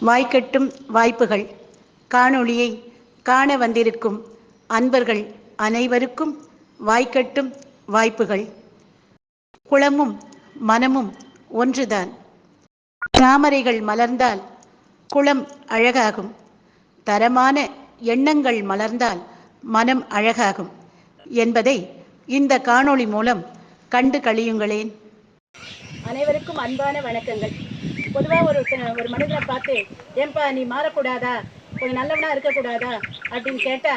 வாய்க்கட்டும் வாய்ப்புகள். காணொளியை காண வந்திருக்கும் அன்பர்கள் அனைவருக்கும் வாய்க்கட்டும் வாய்ப்புகள். குளமும் மனமும் ஒன்றுதான். தாமரைகள் மலர்ந்தால் குளம் அழகாகும். தரமான எண்ணங்கள் மலர்ந்தால் மனம் அழகாகும் என்பதை இந்த காணொளி மூலம் கண்டு கழியுங்களேன். அனைவருக்கும் அன்பான வணக்கங்கள். பொதுவாக ஒரு ஒரு மனிதனை பார்த்து ஏன்பா நீ மாறக்கூடாதா? கொஞ்சம் நல்லவனா இருக்கக்கூடாதா? அப்படின்னு கேட்டா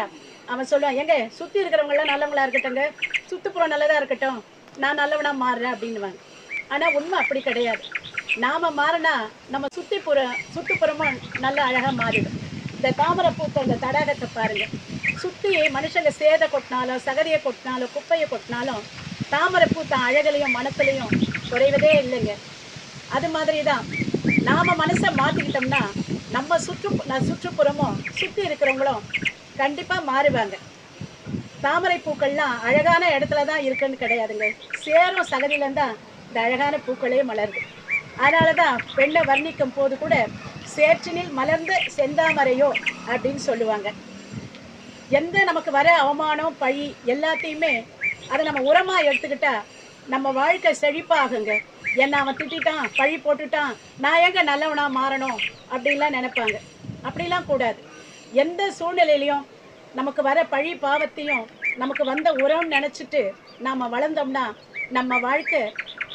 அவன் சொல்லுவான் எங்க சுற்றி இருக்கிறவங்களாம் நல்லவங்களா இருக்கட்டும்ங்க. சுற்றுப்புறம் நல்லதா இருக்கட்டும். நான் நல்லவனா மாறுறேன் அப்படின்னுவாங்க. ஆனால் உண்மை அப்படி கிடையாது. நாம மாறினா நம்ம சுற்றிப்புற சுற்றுப்புறமும் நல்ல அழகாக மாறிடும். இந்த தாமரை பூத்த இந்த தடாகத்தை பாருங்க. சுற்றி மனுஷங்க சேதை கொட்டினாலும் சகதியை கொட்டினாலும் குப்பையை கொட்டினாலும் தாமரை பூத்த அழகுலையும் மனசுலையும் குறைவதே இல்லைங்க. அது மாதிரி தான் நாம மனசை மாற்றிக்கிட்டோம்னா நம்ம சுற்று சுற்றுப்புறமும் சுற்றி இருக்கிறவங்களும் கண்டிப்பாக மாறுவாங்க. தாமரை பூக்கள்லாம் அழகான இடத்துல தான் இருக்குன்னு கிடையாதுங்க. சேரும் சகதியில தான் இந்த அழகான பூக்களே மலருது. அதனால தான் பெண்ணை வர்ணிக்கும் போது கூட சேற்றினில் மலர்ந்த செந்தாமரையோ அப்படின்னு சொல்லுவாங்க. எந்த நமக்கு வர அவமானம் பழி எல்லாத்தையுமே அதை நம்ம உரமாக எடுத்துக்கிட்டா நம்ம வாழ்க்கை செழிப்பாகுங்க. என்ன அவன் திட்டான் பழி போட்டுட்டான் நான் எங்க நல்லவனா மாறணும் அப்படின்லாம் நினைப்பாங்க. அப்படிலாம் கூடாது. எந்த சூழ்நிலையிலையும் நமக்கு வர பழி பாவத்தையும் நமக்கு வந்த உரம் நினச்சிட்டு நாம் வளர்ந்தோம்னா நம்ம வாழ்க்கை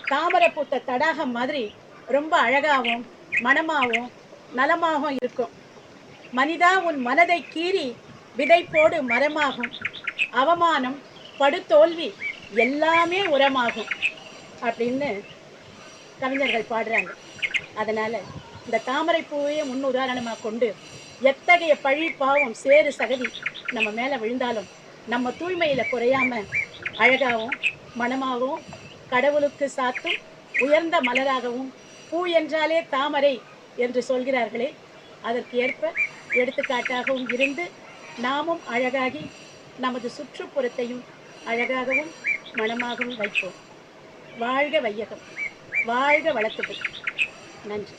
தாமரை பூத்த தடாகம் மாதிரி ரொம்ப அழகாகவும் மனமாகவும் நலமாகவும் இருக்கும். மனிதா உன் மனதை கீறி விதை போடு மரமாகும். அவமானம் படுதோல்வி எல்லாமே உரமாகும் அப்படின்னு கவிஞர்கள் பாடுறாங்க. அதனால இந்த தாமரை பூவையே முன் உதாரணமாக கொண்டு எத்தகைய பழி பாவம் சேறு சகதி நம்ம மேலே விழுந்தாலும் நம்ம தூய்மையில் குறையாம அழகாகவும் மனமாகவும் கடவுளுக்கு சாத்தும் உயர்ந்த மலராகவும் பூ என்றாலே தாமரை என்று சொல்கிறார்களே அதற்கு ஏற்ப எடுத்துக்காட்டாகவும் இருந்து நாமும் அழகாகி நமது சுற்றுப்புறத்தையும் அழகாகவும் மனமாகவும் வைப்போம். வாழ்க வையகம். வாழ்க வளர்த்துகள் நன்றி.